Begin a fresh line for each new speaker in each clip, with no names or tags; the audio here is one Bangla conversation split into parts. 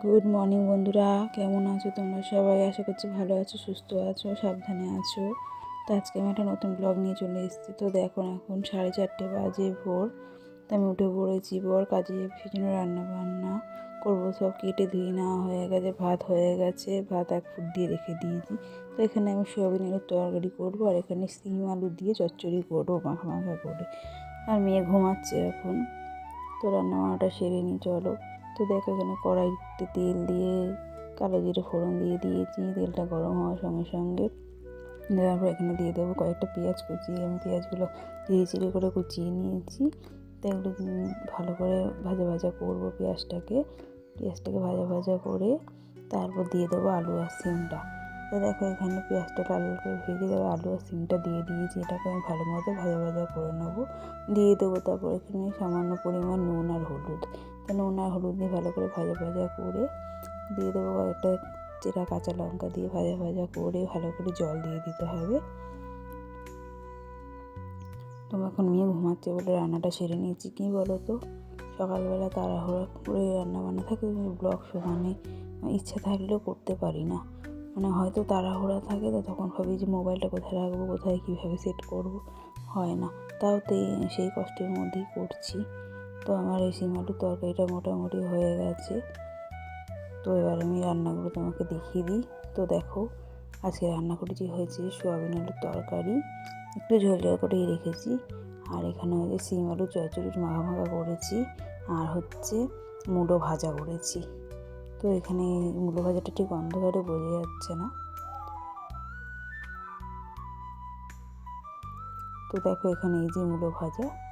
গুড মর্নিং বন্ধুরা। কেমন আছো তোমরা সবাই? আশা করছি ভালো আছো, সুস্থ আছো, সাবধানে আছো। তো আজকে আমি একটা নতুন ব্লগ নিয়ে চলে এসেছি। তো দেখো এখন সাড়ে চারটে বাজে ভোর। তো আমি উঠে পড়েছি, বর কাজে সেজন্য রান্না বান্না করব। সব কেটে ধুয়ে নেওয়া হয়ে গেছে, ভাত হয়ে গেছে, ভাত এক ফুট দিয়ে রেখে দিয়েছি। তো এখানে আমি সোয়াবিন আলুর তরকারি করব আর এখানে সিম আলু দিয়ে চচ্চড়ি করব মাখা মাখা করে। আর মেয়ে ঘুমাচ্ছে এখন। তো রান্না বান্নাটা সেরে নিই চলো। তো দেখো এখানে কড়াইতে তেল দিয়ে, কালো জিরে ফোড়ন দিয়ে দিয়েছি, তেলটা গরম হওয়ার সঙ্গে সঙ্গে। দেওয়ার এখানে দিয়ে দেবো কয়েকটা পেঁয়াজ কুচিয়ে আমি পেঁয়াজগুলো ধীরে ধীরে করে কুচিয়ে নিয়েছি। তো এগুলো ভালো করে ভাজা ভাজা করব পেঁয়াজটাকে। পেঁয়াজটাকে ভাজা ভাজা করে তারপর দিয়ে দেবো আলু আর সিমটা। তো দেখো এখানে পেঁয়াজটা লাল করে ভেজে দেবো আলু আর সিমটা দিয়ে দিয়েছি। এটাকে আমি ভালো মতো ভাজা ভাজা করে নেব। দিয়ে দেবো তারপর এখানে সামান্য পরিমাণ নুন আর হলুদ। নুন আর হলুদ দিয়ে ভালো করে ভাজা ভাজা করে দিয়ে দেবো একটা চেরা কাঁচা লঙ্কা দিয়ে ভাজা ভাজা করে ভালো করে জল দিয়ে দিতে হবে। তো এখন মেয়ে ঘুমাচ্ছে বলে রান্নাটা সেরে নিয়েছি। কী বলো তো? সকালবেলা তাড়াহুড়া করে রান্না বান্না থাকে ব্লগ মানে ইচ্ছা থাকলেও করতে পারি না। মানে হয়তো তাড়াহুড়া থাকে তো তখন ভাবি যে মোবাইলটা কোথায় রাখব, কোথায় কীভাবে সেট করব, হয় না। তাও তো সেই কষ্টের মধ্যেই করছি। তো আমার এই সিম আলুর তরকারিটা মোটামুটি হয়ে গেছে। তো এবার আমি রান্নাগুলো তোমাকে দেখিয়ে দিই। তো দেখো, আজকে রান্না করেছি হয়েছে সোয়াবিন আলুর তরকারি। একটু ঝোল ঝোল করেই রেখেছি। আর এখানে হচ্ছে সিম আলু চচড়ির মাখা মাখা করেছি। আর হচ্ছে মুলো ভাজা করেছি। তো এখানে মুলো ভাজাটা ঠিক অন্ধকারে বোঝা যাচ্ছে না। তো দেখো এখানে এই যে মুলো ভাজা।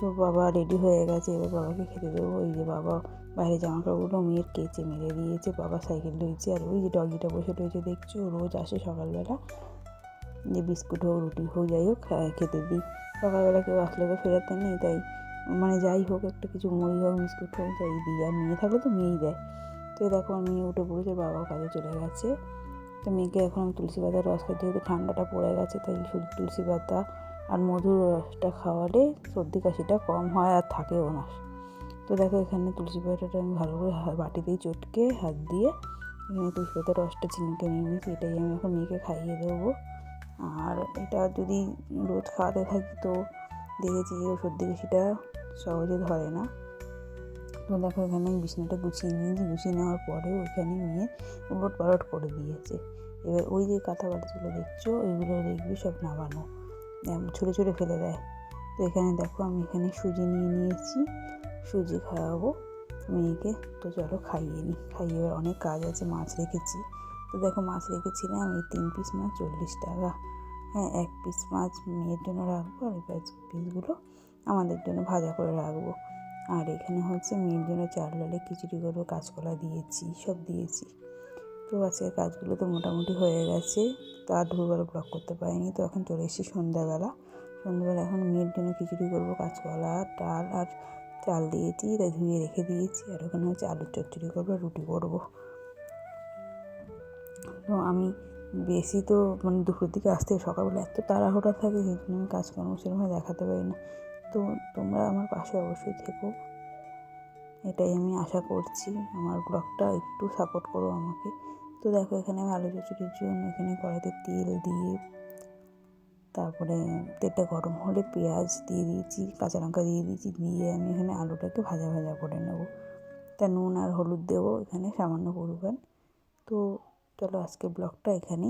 তো বাবা রেডি হয়ে গেছে, এবার বাবাকে খেতে দেবো। ওই যে বাবা, বাইরে জামা কাপড়গুলো মেয়ের কেচে মেরে দিয়েছে, বাবা সাইকেল রয়েছে আর ওই যে ডগিটা বসে রয়েছে, দেখছ? রোজ আসে সকালবেলা। যে বিস্কুট হোক, রুটি হোক, যাই হোক খেতে দিই। সকালবেলা কেউ আসলে তো ফেরাতে নেই, তাই মানে যাই হোক, একটা কিছু মুড়ি হোক, বিস্কুট হোক, যাই দিই। আর মেয়ে থাকলে তো মেয়েই দেয়। তো দেখো আর মেয়ে উঠে পড়েছে, বাবাও কাজে চলে গেছে। তো মেয়েকে এখন তুলসী পাতার রস খাই যেহেতু ঠান্ডাটা পড়ে গেছে, তাই শুধু তুলসী পাতা আর মধুর রসটা খাওয়ালে সর্দি কাশিটা কম হয় আর থাকেও না। তো দেখো এখানে তুলসী পাতাটা আমি ভালো করে বাটিতেই চটকে হাত দিয়ে এখানে তুলসী পাতার রসটা চিনিকে নিয়ে নিয়েছি, এটাই আমি এখন মেয়েকে খাইয়ে দেবো। আর এটা যদি রোজ খাওয়াতে থাকি তো দেখেছি যে সর্দি কাশিটা সহজে ধরে না। তো দেখো এখানে আমি বিছানাটা গুছিয়ে নিয়েছি, গুছিয়ে নেওয়ার পরেও ওইখানে নিয়ে উলট পালট করে দিয়েছে। এবার ওই যে কাঁথা বাটিগুলো দেখছ, ওইগুলো দেখবি সব নামানো। ছুঁড়ে ছুঁড়ে ফেলে দেয়। তো এখানে দেখো আমি এখানে সুজি নিয়ে নিয়েছি। সুজি খাওয়াবো মেয়েকে। তো চলো খাইয়ে নিই খাইয়ে এবার অনেক কাজ আছে, মাছ রেখেছি। তো দেখো মাছ রেখেছিলাম, এই তিন পিস মাছ চল্লিশ টাকা। হ্যাঁ এক পিস মাছ মেয়ের জন্য রাখব আর এই পিসগুলো আমাদের জন্য ভাজা করে রাখব। আর এখানে হচ্ছে মেয়ের জন্য চাল ডালে খিচুড়ি করব কাঁচকলা দিয়েছি, সব দিয়েছি। তো আজকের কাজগুলো তো মোটামুটি হয়ে গেছে, তো আর দুপুরবেলা ব্লগ করতে পারিনি, তো এখন চলে এসেছি সন্ধ্যাবেলা। সন্ধ্যাবেলা এখন মেয়ের জন্য খিচুড়ি করব, কাঁচকলা, ডাল আর চাল দিয়েছি, তাই ধুয়ে রেখে দিয়েছি, আর ওখানে হচ্ছে আলুর চচ্চড়ি করব রুটি করব। তো আমি বেশি তো মানে দুপুরের দিকে আসতে সকালবেলা এত তাড়াহুড়া থাকে, সেই জন্য আমি কাজকর্ম সেরকমভাবে দেখাতে পারি না। তো তোমরা আমার পাশে অবশ্যই থেকো। এটাই আমি আশা করছি। আমার ব্লগটা একটু সাপোর্ট করো আমাকে। তো দেখো, এখানে আমি আলু চচড়ির জন্য এখানে কড়াইতে তেল দিয়ে, তারপরে তেলটা গরম হলে পেঁয়াজ দিয়ে দিয়েছি, কাঁচা লঙ্কা দিয়ে দিয়েছি, দিয়ে আমি এখানে আলুটাকে ভাজা ভাজা করে নেব। তা নুন আর হলুদ দেবো এখানে সামান্য পরিমাণ। তো চলো আজকে ব্লগটা এখানেই।